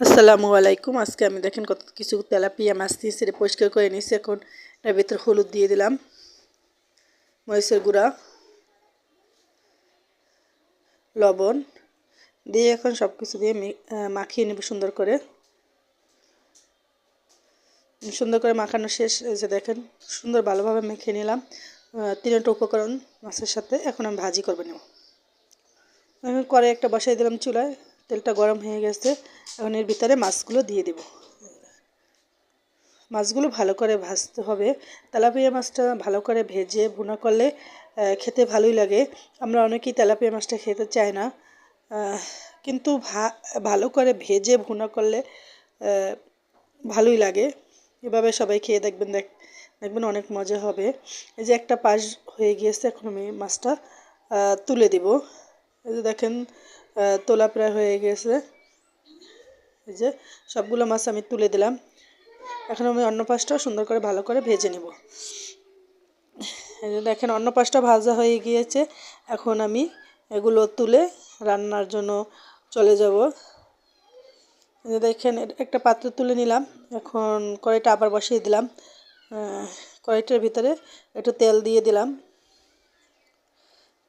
আসসালামু আলাইকুম। আজকে আমি দেখেন কত কিছু তেলাপিয়া মাছ দিয়ে সেটা পরিষ্কার করে নিয়েছি। এখন এর ভিতরে হলুদ দিয়ে দিলাম, মরিচের গুঁড়া, লবণ দিয়ে এখন সব কিছু দিয়ে মাখিয়ে নেব সুন্দর করে। সুন্দর করে মাখানো শেষ যে দেখেন সুন্দর ভালোভাবে মেখে নিলাম। তিনটা উপকরণ মাছের সাথে, এখন আমি ভাজি করবে নেব। আমি করে একটা বসাই দিলাম চুলায়। তেলটা গরম হয়ে গেছে, এখন এর ভিতরে মাছগুলো দিয়ে দেব। মাছগুলো ভালো করে ভাজতে হবে। তেলাপিয়া মাছটা ভালো করে ভেজে ভুনা করলে খেতে ভালোই লাগে। আমরা অনেকেই তেলাপিয়া মাছটা খেতে চাই না কিন্তু ভা, ভালো করে ভেজে ভুনা করলে ভালোই লাগে। এভাবে সবাই খেয়ে দেখবেন, দেখ, দেখবেন অনেক মজা হবে। এই যে একটা পাশ হয়ে গিয়েছে, এখন আমি মাছটা তুলে দিব। এই যে দেখেন তোলা প্রায় হয়ে গেছে। এই যে সবগুলো মাছ আমি তুলে দিলাম। এখন আমি অন্য পাশটাও সুন্দর করে ভালো করে ভেজে নেব। এই যে দেখেন, অন্য পাশটা ভাজা হয়ে গিয়েছে। এখন আমি এগুলো তুলে রান্নার জন্য চলে যাব। দেখেন একটা পাত্র তুলে নিলাম। এখন কড়াইটা আবার বসিয়ে দিলাম। কড়াইটার ভিতরে একটু তেল দিয়ে দিলাম।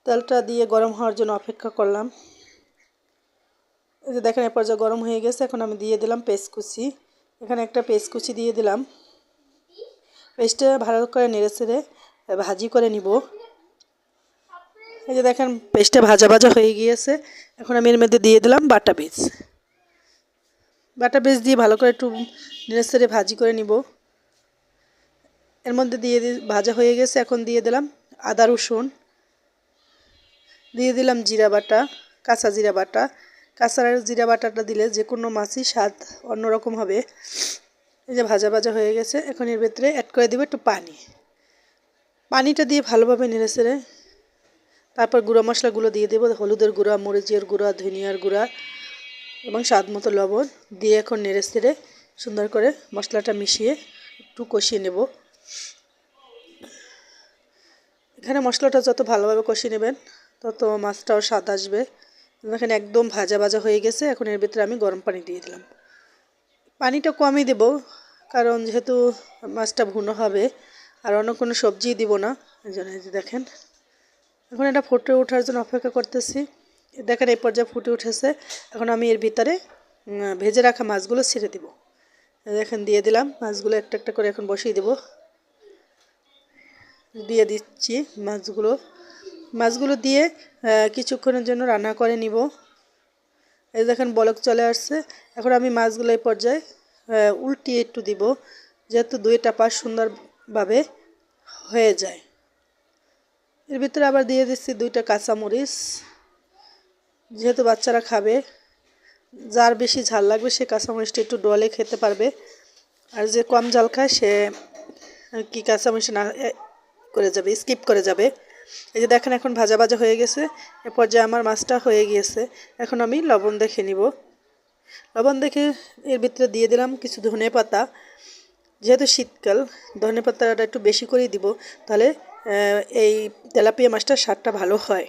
তেলটা দিয়ে গরম হওয়ার জন্য অপেক্ষা করলাম। এই যে দেখেন, এ পর্যায়ে গরম হয়ে গেছে। এখন আমি দিয়ে দিলাম পেস্ট কুচি। এখানে একটা পেস্ট কুচি দিয়ে দিলাম। পেস্টটা ভালো করে নেড়ে ছেড়ে ভাজি করে নিব। এই যে দেখেন, পেস্টটা ভাজা ভাজা হয়ে গিয়েছে। এখন আমি এর মধ্যে দিয়ে দিলাম বাটা বীজ। বাটা বীজ দিয়ে ভালো করে একটু নেড়ে ছেড়ে ভাজি করে নিব। এর মধ্যে দিয়ে ভাজা হয়ে গেছে। এখন দিয়ে দিলাম আদা রসুন। দিয়ে দিলাম জিরা বাটা, কাঁচা জিরা বাটা। কাঁচা জিরা বাটাটা দিলে যে কোনো মাছই স্বাদ অন্যরকম হবে। এই যে ভাজা ভাজা হয়ে গেছে, এখন এর ভেতরে অ্যাড করে দেবো একটু পানি। পানিটা দিয়ে ভালোভাবে নেড়ে সেড়ে তারপর গুঁড়ো মশলাগুলো দিয়ে দেবো, হলুদের গুঁড়া, মরিচের গুঁড়া, ধনিয়ার গুঁড়া এবং স্বাদ মতো লবণ দিয়ে এখন নেড়ে সেড়ে সুন্দর করে মশলাটা মিশিয়ে একটু কষিয়ে নেব। এখানে মশলাটা যত ভালোভাবে কষিয়ে নেবেন তত মাছটাও স্বাদ আসবে। দেখেন একদম ভাজা ভাজা হয়ে গেছে। এখন এর ভিতরে আমি গরম পানি দিয়ে দিলাম। পানিটা কমই দেব, কারণ যেহেতু মাছটা ভুনো হবে, আর অন্য কোনো সবজি দিব না। এই জন্য দেখেন। এখন এটা ফুটে ওঠার জন্য অপেক্ষা করতেছি। দেখেন এই পর্যায়ে ফুটে উঠেছে। এখন আমি এর ভিতরে ভেজে রাখা মাছগুলো ছেড়ে দিব। দেখেন দিয়ে দিলাম। মাছগুলো একটা একটা করে এখন বসিয়ে দেব। দিয়ে দিচ্ছি মাছগুলো। মাছগুলো দিয়ে কিছুক্ষণের জন্য রান্না করে নিব। এই দেখেন বলক চলে আসছে। এখন আমি মাছগুলো এই পর্যায়ে উল্টিয়ে একটু দিব, যেহেতু দুইটা পাশ সুন্দরভাবে হয়ে যায়। এর ভিতরে আবার দিয়ে দিচ্ছি দুইটা কাঁচামরিচ। যেহেতু বাচ্চারা খাবে, যার বেশি ঝাল লাগবে সে কাঁচামরিচটা একটু ডলে খেতে পারবে। আর যে কম ঝাল খায় সে কি কাঁচামরিচ না করে যাবে, স্কিপ করে যাবে। এই যে দেখেন এখন ভাজা ভাজা হয়ে গেছে। এ পর্যায়ে আমার মাছটা হয়ে গিয়েছে। এখন আমি লবণ দেখে নিব। লবণ দেখে এর ভিতরে দিয়ে দিলাম কিছু ধনে পাতা। যেহেতু শীতকাল, ধনে পাতাটা একটু বেশি করেই দিব, তাহলে এই তেলাপিয়া মাছটার স্বাদটা ভালো হয়।